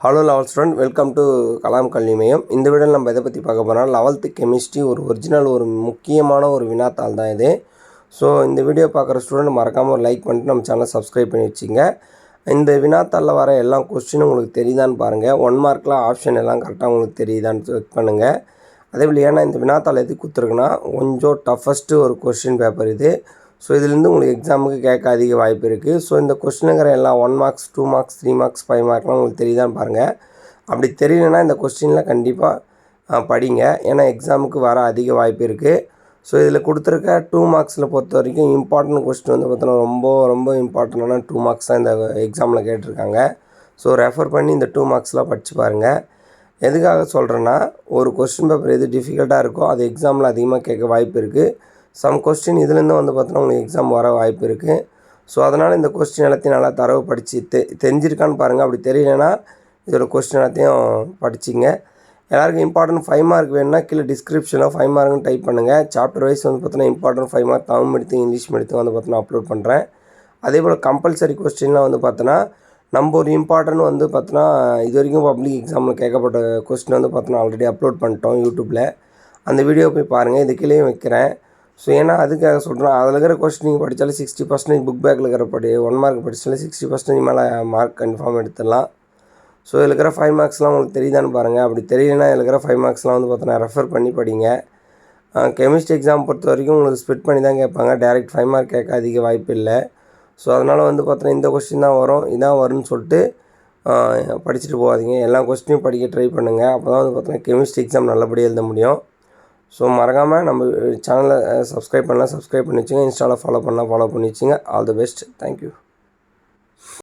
Hello level student welcome to Kalam Kalvi Maiyam இந்த video நம்ம இதை பற்றி பார்க்க போனால் லெவல்த்து கெமிஸ்ட்ரி ஒரு ஒரிஜினல் ஒரு முக்கியமான ஒரு வினாத்தாள் தான் இது. ஸோ இந்த வீடியோ பார்க்குற ஸ்டூடெண்ட் மறக்காமல் ஒரு லைக் பண்ணிட்டு நம்ம சேனலை சப்ஸ்கிரைப் பண்ணி வச்சுங்க. இந்த வினாத்தாளில் வர எல்லா கொஸ்டினும் உங்களுக்கு தெரியுதான்னு பாருங்கள் ஒன் மார்க்கில் ஆப்ஷன் எல்லாம் கரெக்டாக உங்களுக்கு தெரியுதான்னு செக் பண்ணுங்கள் அதே போல் ஏன்னா இந்த வினாத்தாள் எது கொடுத்துருக்குன்னா கொஞ்சம் டஃபஸ்ட்டு ஒரு கொஸ்டின் பேப்பர் இது. ஸோ இதுலேருந்து உங்களுக்கு எக்ஸாமுக்கு கேட்க அதிக வாய்ப்பு இருக்குது ஸோ இந்த கொஸ்டினுங்கிற எல்லாம் one marks two marks three marks five மார்க்லாம் உங்களுக்கு தெரியுதான்னு பாருங்கள் அப்படி தெரியலனா இந்த கொஸ்டினில் கண்டிப்பாக படிங்க. ஏன்னா எக்ஸாமுக்கு வர அதிக வாய்ப்பு இருக்குது ஸோ இதில் கொடுத்துருக்க டூ மார்க்ஸில் பொறுத்த வரைக்கும் இம்பார்ட்டன்ட் கொஸ்டின் வந்து பார்த்தோன்னா ரொம்ப ரொம்ப இம்பார்ட்டண்டான டூ மார்க்ஸ் தான் இந்த எக்ஸாமில் கேட்டிருக்காங்க. ஸோ ரெஃபர் பண்ணி இந்த டூ மார்க்ஸ்லாம் படித்து பாருங்கள் எதுக்காக சொல்கிறேன்னா ஒரு கொஸ்டின் பேப்பர் எது டிஃபிகல்ட்டாக இருக்கோ அது எக்ஸாமில் அதிகமாக கேட்க வாய்ப்பு இருக்குது சம் கொஸ்டின் இதுலேருந்து வந்து பார்த்தோன்னா உங்களுக்கு எக்ஸாம் வர வாய்ப்பு இருக்குது ஸோ அதனால் இந்த கொஸ்டின் எல்லாத்தையும் நல்லா தரவு படித்து தெ தெரிஞ்சிருக்கான்னு பாருங்கள் அப்படி தெரியலனா இதோட கொஸ்டின் எல்லாத்தையும் படிச்சிங்க. எல்லாருக்கும் இம்பார்ட்டன்ட் ஃபைவ் மார்க் வேணும்னா கீழே டிஸ்கிரிப்ஷனில் ஃபைவ் மார்க்னு டைப் பண்ணுங்கள் சாப்டர் வைஸ் வந்து பார்த்தோன்னா important five mark Tamil medium English medium வந்து பார்த்தோன்னா அப்லோட் பண்ணுறேன் அதே போல் கம்பல்சரி கொஸ்டின்லாம் வந்து பார்த்தோன்னா நம்ம ஒரு இம்பார்ட்டன் வந்து பார்த்தோன்னா இது வரைக்கும் பப்ளிக் எக்ஸாமில் கேட்கப்பட்ட கொஸ்டின் வந்து பார்த்தோன்னா ஆல்ரெடி அப்லோட் பண்ணிட்டோம் யூடியூப்பில் அந்த வீடியோ போய் பாருங்கள் இது கீழே வைக்கிறேன். ஸோ ஏன்னா அதுக்காக சொல்கிறேன் அதில் இருக்கிற கொஸ்டின் நீங்கள் படித்தாலும் சிக்ஸ்டி பர்சன்டேஜ் புக் பேக்கில் இருக்கிற படி ஒன் மார்க் படித்தாலும் சிக்ஸ்டி பர்சன்டேஜ் மேலே மார்க் கன்ஃபார்ம் எடுத்துடலாம். ஸோ இதில் இருக்கிற ஃபைவ் மார்க்ஸ்லாம் உங்களுக்கு தெரியுதான்னு பாருங்கள் அப்படி தெரியலனா இதில் இருக்கிற ஃபைவ் மார்க்ஸ்லாம் வந்து பார்த்தோன்னா ரெஃபர் பண்ணி படிங்க. கெமிஸ்ட்ரி எக்ஸாம் பொறுத்த வரைக்கும் உங்களுக்கு ஸ்பிட் பண்ணி தான் கேட்பாங்க. டேரெக்ட் ஃபைவ் மார்க் கேட்க அதிக வாய்ப்பு இல்லை. ஸோ அதனால் வந்து பார்த்தோன்னா இந்த கொஸ்டின் தான் வரும். இதான் வரும்னு சொல்லிட்டு படிச்சுட்டு போகாதீங்க. எல்லா கொஸ்டினையும் படிக்க ட்ரை பண்ணுங்கள் அப்போ தான் வந்து பார்த்தோன்னா கெமிஸ்ட்ரி எக்ஸாம் நல்லபடியாக எழுத முடியும். ஸோ மறக்காமல் நம்ம சேனலை சப்ஸ்கிரைப் பண்ணலாம். சப்ஸ்கிரைப் பண்ணி வச்சுங்க இன்ஸ்டாவில் ஃபாலோ பண்ணலாம். ஃபாலோ பண்ணி வச்சுங்க ஆல் தி பெஸ்ட் தேங்க்யூ